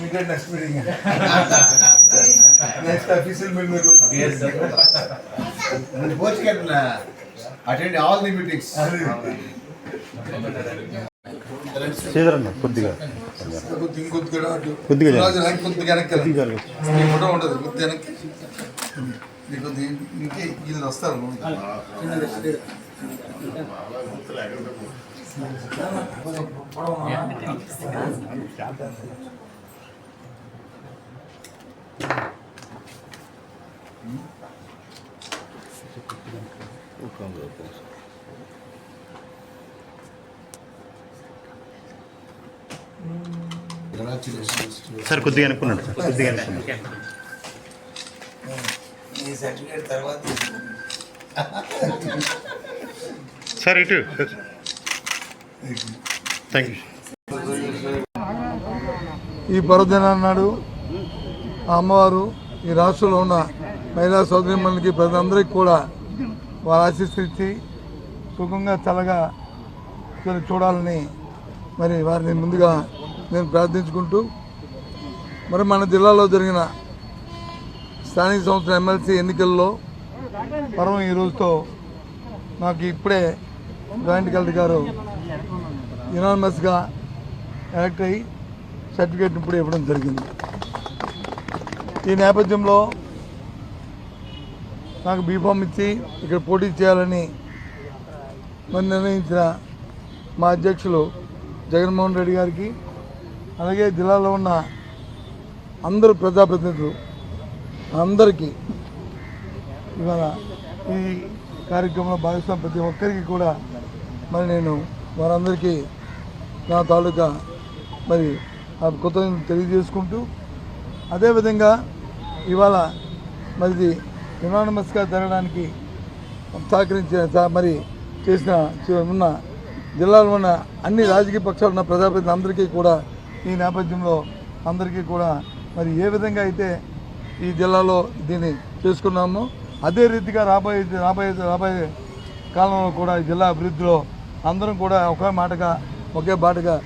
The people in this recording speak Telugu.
మీకు next meeting next official meeting The board can uh, attend all కొద్దిగా. ఇంకొద్దిగా కొద్దిగా కొద్దిగా వెనక్కి ఫోటో ఉంటుంది కొద్దిగా వెనక్కి మీకు ఇంకే వీళ్ళు వస్తారు Congratulations to సార్ కొద్దిగా అనుకున్నాడు. సార్ కొద్దిగా అనుకున్నాడు. ఈ సర్టిఫికేట్ తర్వాత సార్ ఇటు. థ్యాంక్ యూ ఈ పర్వదినాన్ని నాడు అమ్మవారు ఈ రాష్ట్రంలో ఉన్న మహిళా సోదరిమణులకి ప్రజలందరికీ కూడా వారు ఆశీస్సులు సుఖంగా చల్లగా చూడాలని మరి వారిని ముందుగా నేను ప్రార్థించుకుంటూ మరి మన జిల్లాలో జరిగిన స్థానిక సంస్థల ఎమ్మెల్సీ ఎన్నికల్లో పర్వం ఈ రోజుతో నాకు ఇప్పుడే జాయింట్ కలెక్టర్ గారు యునానిమస్గా ఎలక్ట్ అయ్యి సర్టిఫికేట్ ఇప్పుడు ఇవ్వడం జరిగింది. ఈ నేపథ్యంలో నాకు బీఫామ్ ఇచ్చి ఇక్కడ పోటీ చేయాలని మరి నిర్ణయించిన మా అధ్యక్షులు జగన్మోహన్ రెడ్డి గారికి అలాగే జిల్లాలో ఉన్న అందరు ప్రజాప్రతినిధులు అందరికీ ఇవాళ ఈ కార్యక్రమంలో భాగస్వామి ప్రతి ఒక్కరికి కూడా మరి నేను వారందరికీ నా తాలూకా మరి ఆ కృతజ్ఞతలు తెలియజేసుకుంటూ అదేవిధంగా ఇవాళ మరిది యునానిమస్గా జరగడానికి సహకరించిన మరి చేసిన ఉన్న జిల్లాలో ఉన్న అన్ని రాజకీయ పక్షాలు ఉన్న ప్రజాప్రతినిధులు అందరికీ కూడా ఈ నేపథ్యంలో అందరికీ కూడా మరి ఏ విధంగా అయితే ఈ జిల్లాలో దీన్ని చేసుకున్నామో అదే రీతిగా రాబోయే రాబోయే రాబోయే కాలంలో కూడా జిల్లా అభివృద్ధిలో అందరం కూడా ఒకే మాటగా ఒకే బాటగా